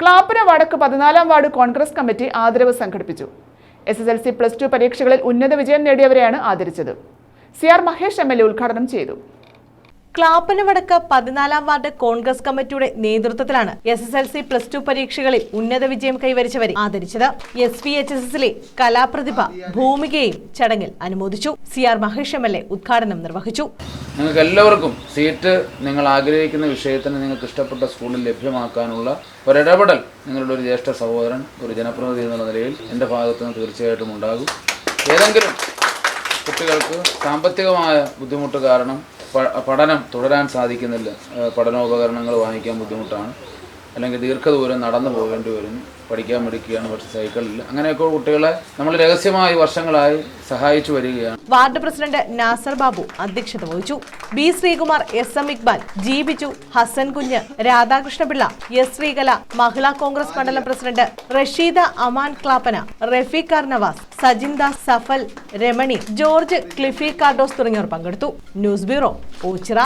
ക്ലാപ്പന വടക്ക് പതിനാലാം ward Congress committee ആദരവ് സംഘടിപ്പിച്ചു. S S L C plus two പരീക്ഷകളിൽ ഉന്നത വിജയം നേടിയവരെയാണ് ആദരിച്ചത്. C R Mahesh M L A ഉദ്ഘാടനം ചെയ്തു. ക്ലാപ്പന വടക്ക് പതിനാലാം വാർഡ് കോൺഗ്രസ് കമ്മിറ്റിയുടെ നേതൃത്വത്തിലാണ് S S L C plus two പരീക്ഷകളിൽ ഉന്നത വിജയം കൈവരിച്ചവരെ ആദരിച്ചത്. എസ് വി എച്ച് എസ് എസിലെ കലാപ്രതിഭ ഭൂമികയും ചടങ്ങിൽ അനുമോദിച്ചു. C R Mahesh M L A ഉദ്ഘാടനം നിർവഹിച്ചു. നിങ്ങൾക്ക് എല്ലാവർക്കും സീറ്റ് നിങ്ങൾ ആഗ്രഹിക്കുന്ന വിഷയത്തിന് നിങ്ങൾക്ക് ഇഷ്ടപ്പെട്ട സ്കൂളിൽ ലഭ്യമാക്കാനുള്ള ഒരിടപെടൽ നിങ്ങളുടെ ഒരു ജ്യേഷ്ഠ സഹോദരൻ ഒരു ജനപ്രതിനിധി എന്നുള്ള നിലയിൽ എന്റെ ഭാഗത്തു നിന്ന് തീർച്ചയായിട്ടും ഉണ്ടാകും. ഏതെങ്കിലും കുട്ടികൾക്ക് സാമ്പത്തികമായ ബുദ്ധിമുട്ട് കാരണം പഠനം തുടരാൻ സാധിക്കുന്നില്ല. പഠനോപകരണങ്ങൾ വാങ്ങിക്കാൻ ബുദ്ധിമുട്ടാണ്. അല്ലെങ്കിൽ ദീർഘദൂരം നടന്നു പോകേണ്ടി വരും പഠിക്കാൻ പഠിക്കുകയാണ് പക്ഷേ സൈക്കിളിൽ. അങ്ങനെയൊക്കെ കുട്ടികളെ നമ്മൾ രഹസ്യമായി വർഷങ്ങളായി സഹായിച്ചു വരികയാണ്. വാർഡ് പ്രസിഡന്റ് നാസർ ബാബു അധ്യക്ഷത വഹിച്ചു. B Sreekumar S M Iqbal G Biju Hasan Kunju Radhakrishnapillai S Sreekala Mahila Congress മണ്ഡലം president Rasheeda Aman Clappana Rafeeq Karnavas Sajinda Safal Ramani George Cliffy Cardoz തുടങ്ങിയവർ പങ്കെടുത്തു. News bureau Ochira